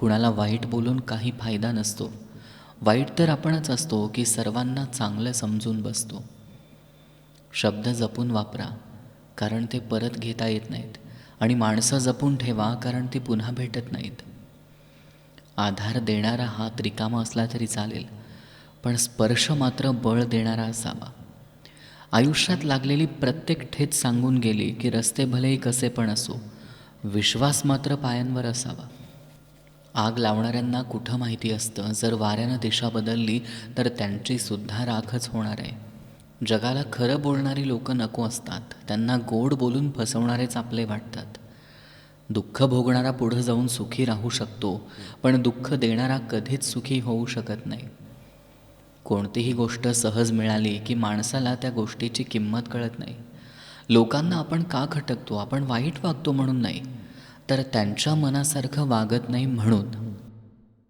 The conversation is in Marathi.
कुणाला वाईट बोलून काही फायदा नसतो. वाईट तर आपणच असतो की सर्वांना चांगलं समजून बसतो. शब्द जपून वापरा कारण ते परत घेता येत नाहीत. आणि माणसं जपून ठेवा कारण ती पुन्हा भेटत नाहीत. आधार देणारा हात रिकामा असला तरी चालेल पण स्पर्श मात्र बळ देणारा असावा. आयुष्यात लागलेली प्रत्येक ठेच सांगून गेली की रस्ते भलेही कसे पण असो विश्वास मात्र पायांवर असावा. आग लावणाऱ्यांना कुठं माहिती असतं? जर वाऱ्यानं दिशा बदलली तर त्यांचीसुद्धा राखच होणार आहे. जगाला खरं बोलणारी लोकं नको असतात. त्यांना गोड बोलून फसवणारेच आपले वाटतात. दुःख भोगणारा पुढं जाऊन सुखी राहू शकतो पण दुःख देणारा कधीच सुखी होऊ शकत नाही. कोणतीही गोष्ट सहज मिळाली की माणसाला त्या गोष्टीची किंमत कळत नाही. लोकांना आपण का खटकतो? आपण वाईट वागतो म्हणून नाही. तर त्यांच्या मनासारखं वागत नाही म्हणून.